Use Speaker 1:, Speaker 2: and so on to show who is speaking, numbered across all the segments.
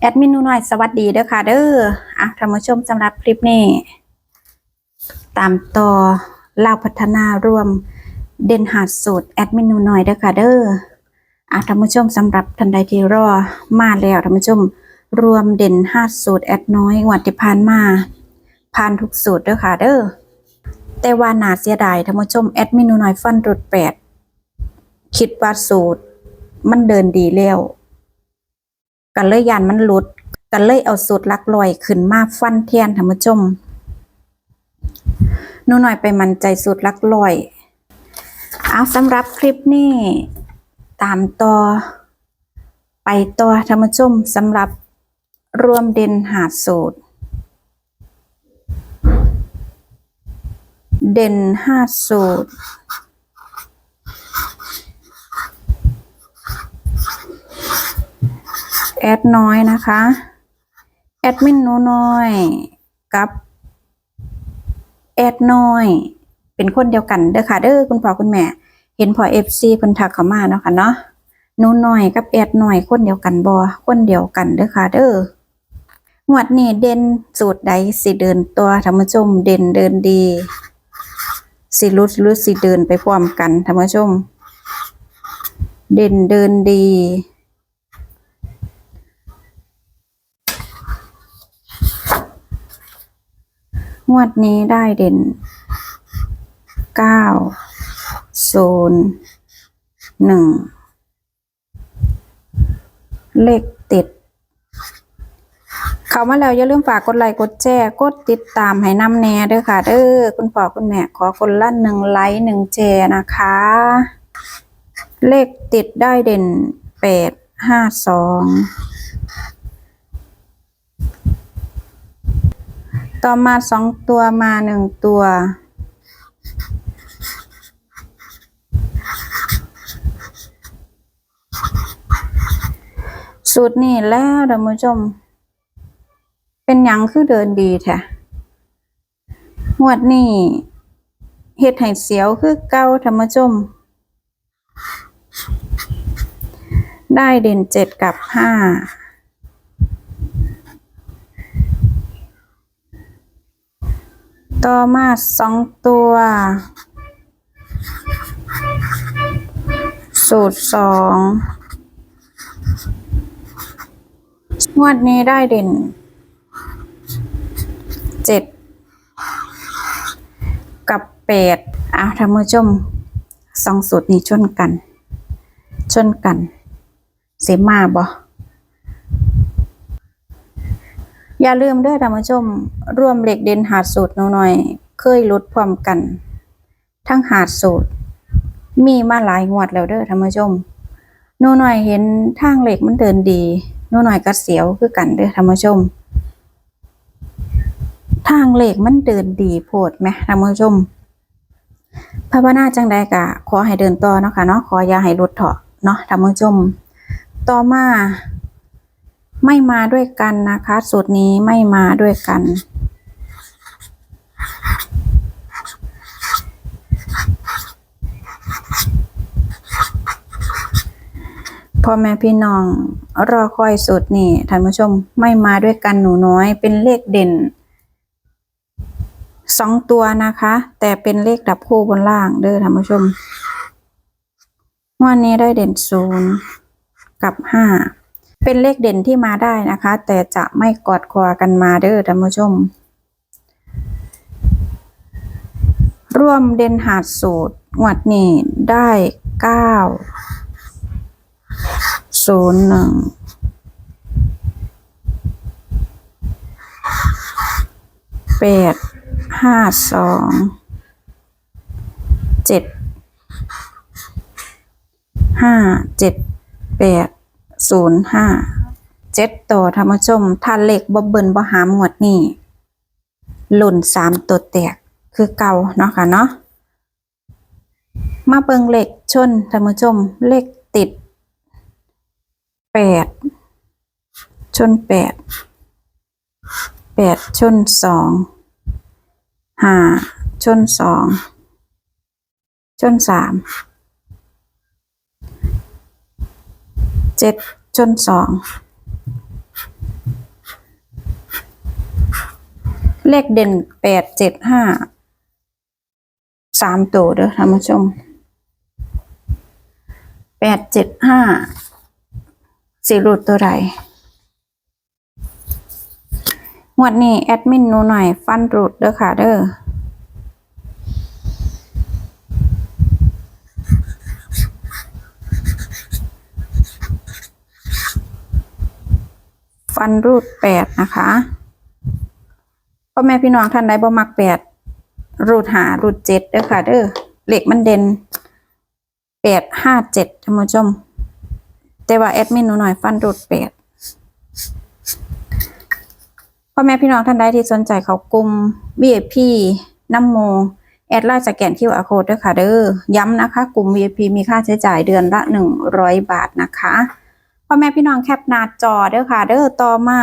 Speaker 1: แอดมินหนูน้อยสวัสดีเด้อค่ะเด้ออะท่านผู้ชมสำหรับคลิปนี้ ตามต่อเล่าพัฒนารวมเด่นหาดสูตรแอดมินหนูน้อยเด้อค่ะเด้ออะท่านผู้ชมสำหรับท่านใดที่รอมาแล้วท่านผู้ชมรวมเด่นห้าสูตรแอดน้อยวัดที่ผ่านมาผ่านทุกสูตรเด้อค่ะเด้อแต่ว่าน่าเสียดายท่านผู้ชมแอดมินหนูน้อยฟันรุดแปดคิดว่าสูตร มันเดินดีแล้ว กันเลยยานมันหลุดกันเลยเอาสูตรลักลอยขึ้นมาฟันเทียนท่านผู้ชมนูหน่อยไปมันใจสูตรลักลอย เอาสำหรับคลิปนี้ตามต่อไปต่อท่านผู้ชมสำหรับรวมเด่นหาสูตร เด่นห้าสูตร แอดน้อยนะคะ แอดมินนูน้อย กับแอดน้อย เป็นคนเดียวกันเด้อค่ะเด้อคุณพ่อคุณแม่ เห็นพอเอฟซีเพิ่นทักเข้ามาเนาะค่ะเนาะนูน้อยกับแอดน้อยคนเดียวกันบ่คนเดียวกันเด้อค่ะเด้องวดนี้เด่นสูตรใดสิเดินตัวท่านผู้ชมเด่นเดินดีสิรุดรือสิเดินไปพร้อมกันท่านผู้ชม เด่นเดินดี งวดนี้ได้เด่นเก้าศูนย์หนึ่งเลขติด เข้ามาแล้วอย่าลืมฝากกดไลค์กดแชร์กดติดตามให้นำแน่เด้อค่ะเด้อคุณพ่อคุณแม่ขอคนละหนึ่งไลค์หนึ่งแชร์นะคะ เลขติดได้เด่นแปดห้าสอง ต่อมาสองตัวมาหนึ่งตัว สูตรนี้แล้วท่านผู้ชม เป็นยังคือเดินดีแท้งวดนี้เฮ็ดให้เสียวคือเก้าท่านผู้ชมได้เด่นเจ็ดกับห้า ต่อมาสองตัว สูตรสองงวดนี้ได้เด่นเจ็ดกับแปดอะท่านผู้ชมสองสูตรนี้ชนกัน ชนกัน เสมาบ่ อย่าลืมเด้อท่านผู้ชมร่วมเหล็กเด่นหาดสูตรนูนอยเคยลดพร้อมกัน ทั้งหาดสูตร มีมาหลายงวดแล้วเด้อท่านผู้ชมหนูหน่อยเห็นทางเหล็กมันเดินดีหนูหน่อยก็เสียวคือกันเด้อท่านผู้ชม ทางเหล็กมันเดินดีโพดไหมท่านผู้ชมภาวนาจังใดกะขอให้เดินต่อเนาะค่ะเนาะขออย่าให้ลดเถาะเนาะท่านผู้ชม ต่อมา ไม่มาด้วยกันนะคะ สูตรนี้ไม่มาด้วยกัน พ่อแม่พี่น้องรอคอยสูตรนี้ท่านผู้ชมไม่มาด้วยกันหนูน้อย เป็นเลขเด่นสองตัวนะคะ แต่เป็นเลขดับคู่บนล่างเด้อท่านผู้ชมวันนี้ได้เด่นศูนย์กับห้า เป็นเลขเด่นที่มาได้นะคะ แต่จะไม่กอดคอกันมาเด้อท่านผู้ชม ร่วมเด่นหาดสูตรงวดนี้ได้เก้าศูนย์หนึ่งแปดห้าสองเจ็ดห้าเจ็ดแปด ศูนย์ห้าเจ็ดตัวธรรมชม ถ้าเลขบ่เบิ่นบ่หามหมวดนี่หล่นสามตัวแตกคือเก่าเนาะค่ะเนาะมาเบิงเลขชนธรรมชม เลขติดแปดชนแปดแปดชนสองห้าชนสองชนสาม เจ็ดจนสองเลขเด่นแปดเจ็ดห้าสามตัวเด้อท่านผู้ชมแปดเจ็ดห้าสี่รูดตัวใดงวดนี้แอดมินหนูหน่อย ฟันรูดเด้อค่ะเด้อ ฟันรูดแปดนะคะพ่อแม่พี่น้องท่านใดบ่มักแปดรูดหารูดเจ็ดเด้อค่ะเด้อเหล็กมันเด่นแปดห้าเจ็ดท่านผู้ชม แต่ว่าแอดมินหนูหน่อยฟันรูดแปดพ่อแม่พี่น้องท่านใดที่สนใจเขากลุ่ม VIP น้ำโมแอดไลน์สแกน QR code ด้วยค่ะเด้อย้ำนะคะ กลุ่ม VIP มีค่าใช้จ่ายเดือนละ 100 บาทนะคะ พ่อแม่พี่น้องแคปหน้าจอเด้อค่ะ เด้อต่อมา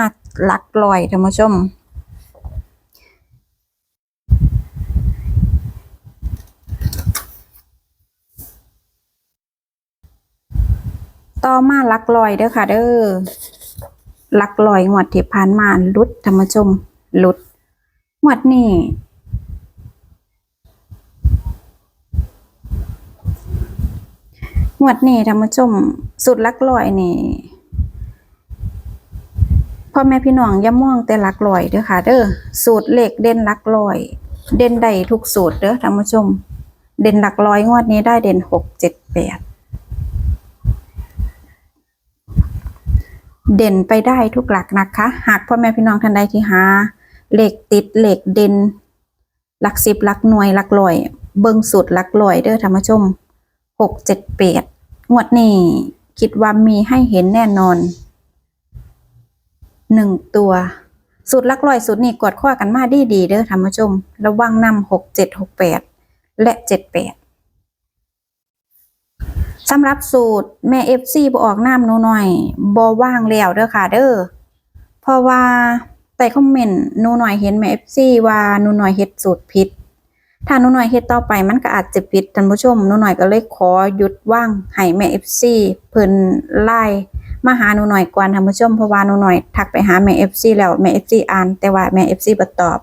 Speaker 1: หลักลอยท่านผู้ชม ต่อมาหลักลอยเด้อค่ะ เด้อหลักลอยงวดที่ผ่านมาลุดท่านผู้ชมลุดงวดนี้ งวดนี้ท่านผู้ชมสุดลักลอยนี่พ่อแม่พี่น้องอย่ามองแต่ลักลอยเด้อค่ะ เด้อสูตรเลขเด่นลักลอย เด่นใดทุกสูตรเด้อท่านผู้ชม เด่นหลักร้อยงวดนี้ได้เด่นหกเจ็ดแปดเด่นไปได้ทุกหลักนะคะ หากพ่อแม่พี่น้องท่านใดที่หาเหลขติดเหลขเด่นหลักสิบหลักหน่วยหลักร้อย เบิ่งสูตรหลักร้อยเด้อท่านผู้ชม หกเจ็ดแปดงวดนี้คิดว่ามีให้เห็นแน่นอนหนึ่งตัว สูตรลักร้อยสูตรนี้กดข้อกันมาดีดีเด้อท่านผู้ชม ระวังนำหกเจ็ดหกแปดและเจ็ดแปดสำหรับสูตรแม่เอฟซีบออกน้ำหนูหน่อยบอว่างแล้วเด้อค่ะเด้อเพราะว่าใต้คอมเมนต์หนูหน่อยเห็นแม่เอฟซีว่าหนูหน่อยเฮ็ดสูตรผิด ถ้าหนูหน่อยเฮ็ดต่อไปมันก็อาจจะผิดท่านผู้ชมหนูหน่อยก็เลยขอหยุดว่างให้แม่เอฟซีเพิ่นไล่มาหาหนูหน่อยก่อนท่านผู้ชมเพราะว่าหนูหน่อยทักไปหาแม่เอฟซีแล้วแม่เอฟซีอ่านแต่ว่าแม่เอฟซีบ่ตอบ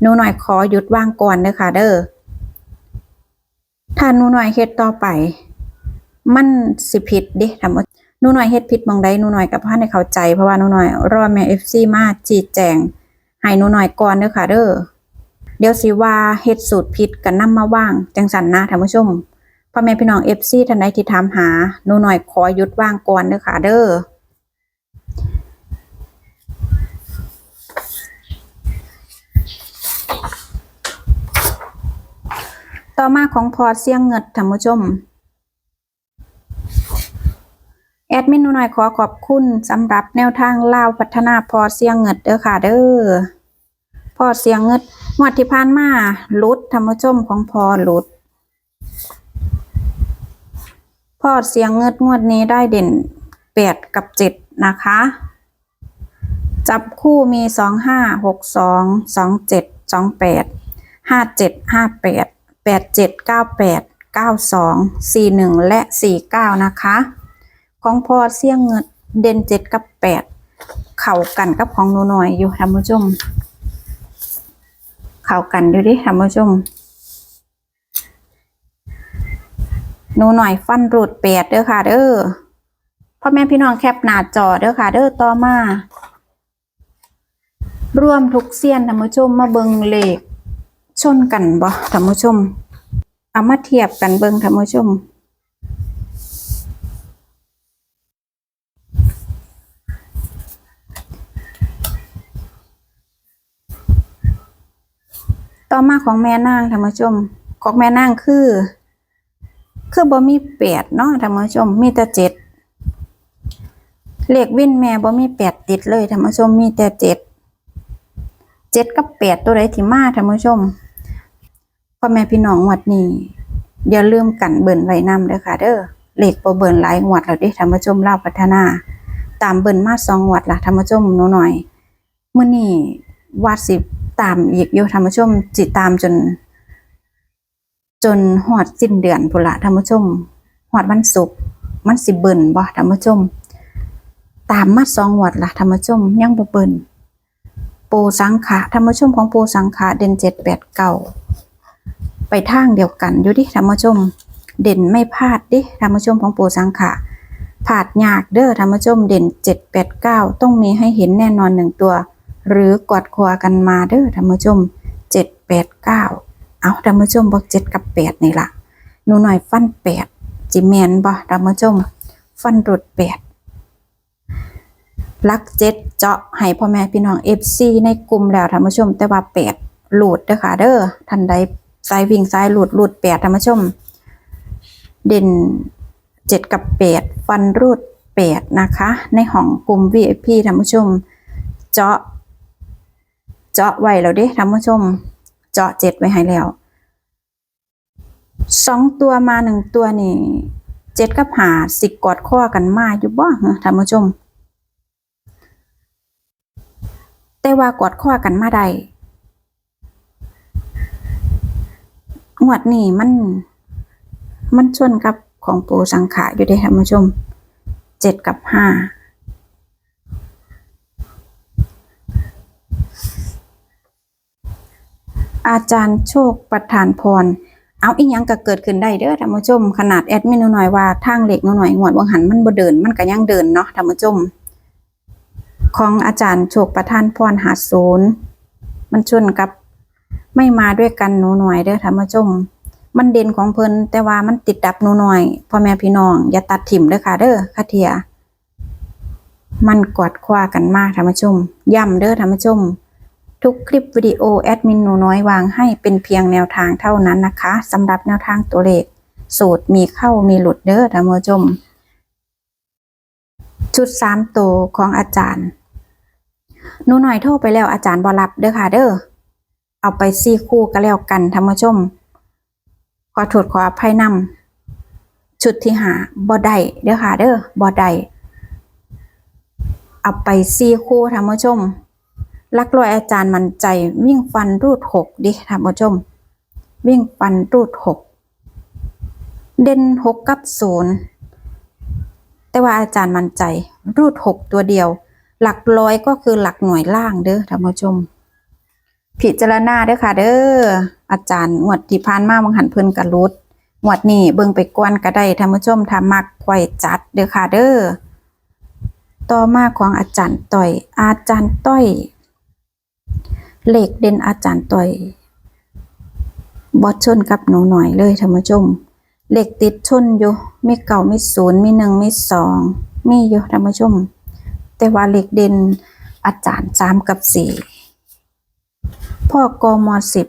Speaker 1: หนูหน่อยขอหยุดว่างก่อนเด้อค่ะเด้อถ้าหนูหน่อยเฮ็ดต่อไป มันสิผิดเดิท่านผู้หนูหน่อยเฮ็ดผิดมองใดหนูหน่อยกับพ่อในเข้าใจเพราะว่าหนูหน่อยรอแม่เอฟซีมาจีดแจงให้หนูหน่อยก่อนเด้อค่ะเด้อ เดี๋ยวสิว่าเฮ็ดสูตรผิดกันนำมาว่างจังสันนะท่านผู้ชมพ่อแม่พี่น้อง FC ท่านใดที่ถามหาหนูหน่อยขอหยุดว่างก่อนเด้อค่ะเด้อต่อมาของพอเสียงเงิดท่านผู้ชมแอดมินหนูหน่อยขอขอบคุณสำหรับแนวทางเล่าพัฒนาพอเสียงเงิดเด้อค่ะเด้อพอเสียงเงิด งวดที่ผ่านมาลุดธรรมชมของพอลุดพอเสียงเงิดงวดนี้ได้เด่นแปดกับเจ็ดนะคะ จับคู่มีสองห้าหกสองสองเจ็ดสองแปดห้าเจ็ดห้าแปดแปดเจ็ดเก้าแปดเก้าสองสี่หนึ่งและสี่เก้านะคะ ของพอเสียงเงิดเด่นเจ็ดกับแปดเข่ากันกับของหนูหน่อยอยู่ท่านผู้ชม เข้ากันดูดิท่านผู้ชมหนูหน่อยฟันรูดเปียดเด้อค่ะ เด้อพ่อแม่พี่น้องแคปหน้าจอเด้อค่ะ เด้อต่อมาร่วมทุกเสี้ยนท่านผู้ชมมาเบิงเลขชนกันบ่ท่านผู้ชมเอามาเทียบกันเบิงท่านผู้ชม ต่อมาของแม่นางท่านผู้ชม ของแม่นางคือ คือบ่มีแปดเนาะท่านผู้ชม มีแต่เจ็ดเลขวินแม่บ่มีแปดติดเลยท่านผู้ชม มีแต่เจ็ดเจ็ดกับแปดตัวใดที่มาท่านผู้ชมพ่อแม่พี่น้องงวดนี้อย่าลืมกันเบิ่นไว้นำเด้อค่ะ เด้อเลขบ่เบิ่นหลายงวดแล้วเด้ท่านผู้ชมลาพัฒนา ตามเบิ่นมาสองงวดละท่านผู้ชมหนูหน่อยเมื้อนี้วาดสิ ตามอีกอยู่ท่านผู้ชมจิตตามจน จนหอดสิ้นเดือนพุละท่านผู้ชมหอดวันศุกร์มันสิเบิ่นบ่ท่านผู้ชม ตามมาสองงวดละท่านผู้ชมยังบ่เบิ่นปูสังขะธรรมชมของปูสังขะเด่นเจ็ดแปดเก่าไปทางเดียวกันอยู่ดิธรรมชม เด่นไม่พลาดดิธรรมชมของปูสังขะพลาดยากเด้อธรรมชมเด่นเจ็ดแปดเก้าต้องมีให้เห็นแน่นอนหนึ่งตัว หรือกอดคอกันมาเด้อธรรมชมเจ็ดแปดเก้าเอาธรรมชมบอกเจ็ดกับแปดนี่ละหนูหน่อยฟันแปดจิแมนบ่ธรรมชม ฟันรุดแปดลักเจ็ดเจาะให้พ่อแม่พี่น้องเอฟซีในกลุ่มแล้วท่านผู้ชม แต่ว่าแปดหลุดเด้อค่ะเด้อทันใดสายวิ่งสายหลุดหลุดแปดท่านผู้ชม เด่นเจ็ดกับแปดฟันรูดแปดนะคะ ในห้องกลุ่ม VIP ท่านผู้ชม เจาะ เจาะไว้แล้วเด้ท่านผู้ชม เจาะเจ็ดไว้ให้แล้วสองตัวมาหนึ่งตัวนี่เจ็ดกับหาสิกอดข้อกันมาอยู่บ่ท่านผู้ชม แต่ว่ากอดข้อกันมาได้งวดนี้มัน มันชนกับของปูสังขะอยู่ด้ท่านผู้ชมเจ็ดกับห้า อาจารย์โชคประทานพร เอาอีหยังก็เกิดขึ้นได้เด้อท่านผู้ชม ขนาดแอดมินหนูหน่อยว่าทางเหล็กหน่อยงวดวังหันมันบ่เดินมันก็ยังเดินเนาะท่านผู้ชม ของอาจารย์โชคประทานพรหาศูนย์มันชนกับไม่มาด้วยกันหนูหน่อยเด้อท่านผู้ชม มันเด่นของเพิ่นแต่ว่ามันติดดับหนูหน่อยพ่อแม่พี่น้องอย่าตัดถิ่มเด้อค่ะเด้อค่ะเทียมันกอดคว้ากันมากท่านผู้ชมย้ำเด้อท่านผู้ชม ทุกคลิปวิดีโอแอดมินหนูน้อยวางให้เป็นเพียงแนวทางเท่านั้นนะคะสำหรับแนวทางตัวเลข สูตรมีเข้ามีหลุดเด้อท่านผู้ชมชุดสามตัวของอาจารย์หนูน่อยโทรไปแล้วอาจารย์บอรับเด้อค่ะเด้อเอาไปซี่คู่ก็แล้วกันท่านผู้ชม ขอโทษขออภัยนำชุดที่หาบอได้เด้อค่ะเด้อบอได้เอาไปซี่คู่ท่านผู้ชม ลักลอยอาจารย์มันใจวิ่งฟันรูดหกดิท่านผู้ชม วิ่งฟันรูดหกเด่นหกกับศูนย์แต่ว่าอาจารย์มันใจรูดหกตัวเดียว หลักร้อยก็คือหลักหน่วยล่างเด้อท่านผู้ชม พิจารณาเด้อค่ะ เด้ออาจารย์งวดที่ผ่านมาบังหันเพิ่นกระลุดงวดนี้เบิ่งไปกวนก็ได้ท่านผู้ชมถ้ามักไข่จัดเด้อค่ะเด้อต่อมาของอาจารย์ต้อย อาจารย์ต้อย เลขเด่นอาจารย์ต่อยบอชนกับหนูหน่อยเลยท่านผู้ชมเลขติดชนอยู่มีเก่ามีศูนย์มีหนึ่งมีสองมีอยู่ท่านผู้ชม แต่ว่าเลขเด่นอาจารย์สามกับสี่พ่อกมสิบ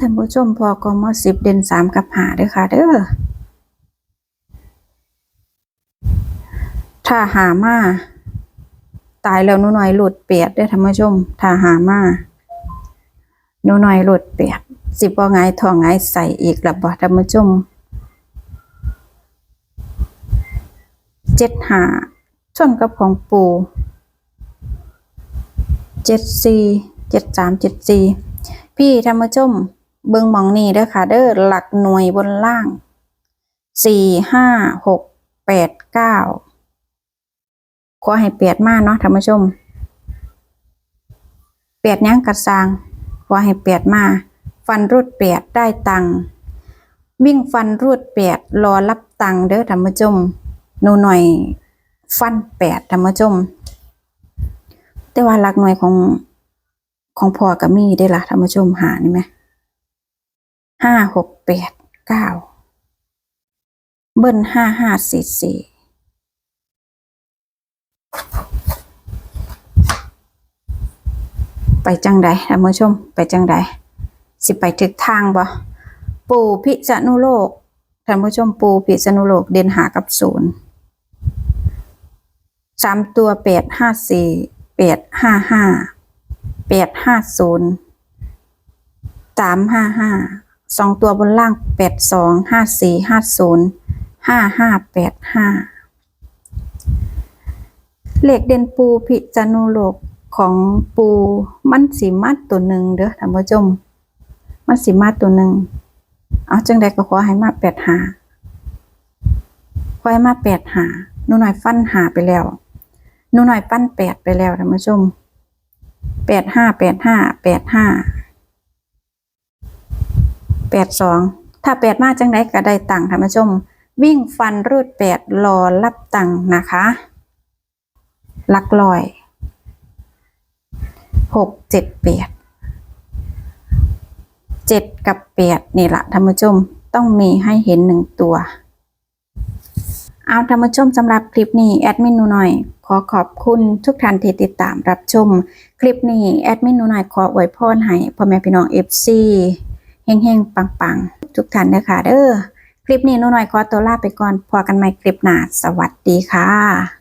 Speaker 1: ท่านผู้ชมพอกมสิบเด่นสามกับหาเด้อค่ะ เด้อถ้าหามา ตายแล้วหนูหน่อยหลุดเปียดเด้อท่านผู้ชมถ้าหามาหนูหน่อยหลุดเปียดสิบ่ไงายทองไงายใส่อีกละบ่ท่านผู้ชมเจ็ดหาชนกับของปูเจ็ดสี่เจ็ดสามเจ็ดสี่พี่ท่านผู้ชมเบิ่งมองนี่เด้อค่ะ เด้อหลักหน่วยบนล่างสี่ห้าหกแปดเก้า ขอให้เปียดมากเนาะท่านผู้ชมเปียดยังกระซางขอให้เปียดมา ฟันรูดเปียดได้ตังค์วิ่งฟันรูดเปียดรอรับตังค์เด้อท่านผู้ชมหนูหน่อยฟันแปดท่านผู้ชม แต่ว่าหลักหน่วยของของพ่อกับมี่ได้ละท่านผู้ชมหานี่ไหมห้าหกแปดเก้าเบิ้ลห้าห้าสี่สี่ ไปจังใดท่านผู้ชม ไปจังใดสิไปถึกทางบ่ปูพิษณุโลกท่านผู้ชมปูพิษณุโลกเด่นหากับศูนย์สามตัวแปดห้าสี่แปดห้าห้าแปดห้าศูนย์สามห้าห้าสองตัวบนล่างแปดสองห้าสี่ห้าศูนย์ห้าห้าแปดห้า เหล็กเด่นปูพิจนุโลกของปูมันสีมาตัวหนึ่งเด้อท่านผู้ชมมันสีมาตัวหนึ่งเอาจังใดก็ขอให้มาแปดหาขอให้มาแปดหาหนูหน่อยฟันหาไปแล้วหนูหน่อยปั้นแปดไปแล้วท่านผู้ชมแปดห้าแปดห้าแปดห้าแปดสองถ้าแปดมาจังไดก็ได้ตังค์ท่านผู้ชม วิ่งฟันรูดแปดรอรับตังค์นะคะ ลักลอยหกเจ็ดแปดเจ็ดกับแปดนี่ละท่านผู้ชมต้องมีให้เห็นหนึ่งตัว เอาท่านผู้ชมสำหรับคลิปนี้แอดมินหนูหน่อย ขอขอบคุณทุกท่านที่ติดตามรับชม คลิปนี้แอดมินหนูหน่อยขออวยพรให้พ่อแม่พี่น้อง FC เฮงๆ ปังๆ ทุกท่านเด้อค่ะเด้อคลิปนี้หนูหน่อยขอตัวลาไปก่อนพอกันใหม่คลิปหน้าสวัสดีค่ะ